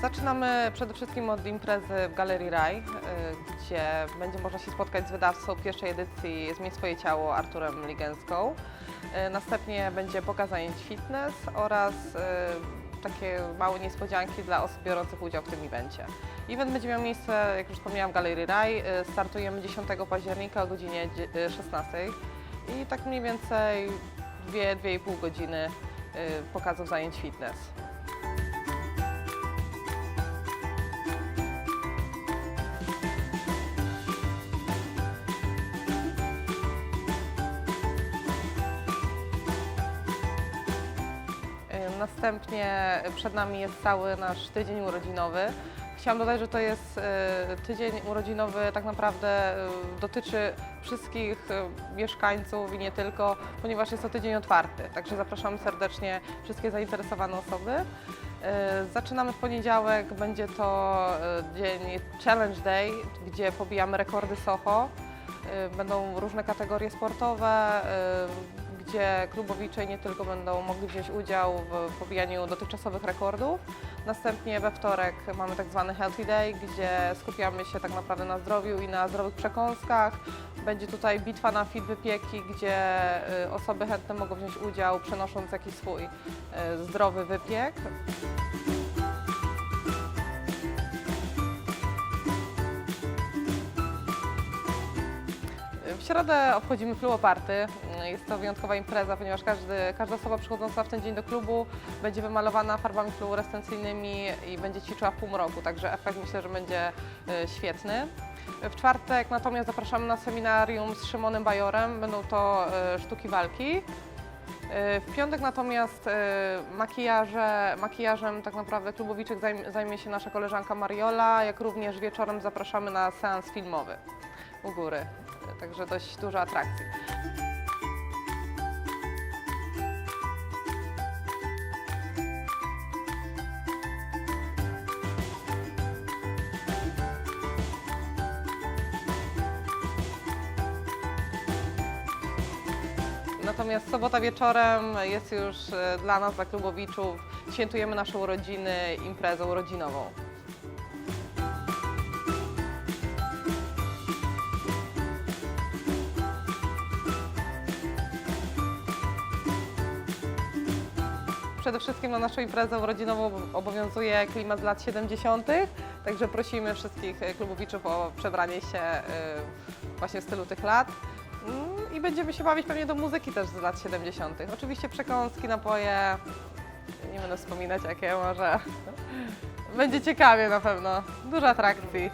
Zaczynamy przede wszystkim od imprezy w Galerii Raj, y, gdzie będzie można się spotkać z wydawcą pierwszej edycji Zmień swoje ciało Arturem Ligenską. Y, Następnie będzie pokaz zajęć fitness oraz y, takie małe niespodzianki dla osób biorących udział w tym evencie. Event będzie miał miejsce, jak już wspomniałam, w Galerii Raj. Startujemy 10 października o godzinie dzie- y, 16 i tak mniej więcej 2-2,5 godziny pokazów zajęć fitness. Następnie przed nami jest cały nasz tydzień urodzinowy. Chciałam dodać, że to jest y, tydzień urodzinowy, tak naprawdę y, dotyczy wszystkich y, mieszkańców i nie tylko, ponieważ jest to tydzień otwarty. Także zapraszamy serdecznie wszystkie zainteresowane osoby. Zaczynamy w poniedziałek, będzie to dzień Challenge Day, gdzie pobijamy rekordy Soho. Będą różne kategorie sportowe, gdzie klubowicze nie tylko będą mogli wziąć udział w pobijaniu dotychczasowych rekordów. Następnie we wtorek mamy tak zwany Healthy Day, gdzie skupiamy się tak naprawdę na zdrowiu i na zdrowych przekąskach. Będzie tutaj bitwa na fit wypieki, gdzie y, osoby chętne mogą wziąć udział przenosząc jakiś swój y, zdrowy wypiek. Środę obchodzimy Fluo Party. Jest to wyjątkowa impreza, ponieważ każdy, każda osoba przychodząca w ten dzień do klubu będzie wymalowana farbami fluorescencyjnymi i będzie ćwiczyła w półmroku, także efekt myślę, że będzie y, świetny. W czwartek natomiast zapraszamy na seminarium z Szymonem Bajorem. Będą to y, sztuki walki. Y, W piątek natomiast makijaże, makijażem tak naprawdę klubowiczek zajmie się nasza koleżanka Mariola, jak również wieczorem zapraszamy na seans filmowy u góry. Także dość dużo atrakcji. Natomiast sobota wieczorem jest już e, dla nas, dla klubowiczów, świętujemy nasze urodziny imprezą urodzinową. Przede wszystkim na naszą imprezę urodzinową obowiązuje klimat z lat 70., także prosimy wszystkich e, klubowiczów o przebranie się e, właśnie w stylu tych lat. Mm, I będziemy się bawić pewnie do muzyki też z lat 70. Oczywiście przekąski, napoje, nie będę wspominać jakie może. Będzie ciekawie na pewno, dużo atrakcji.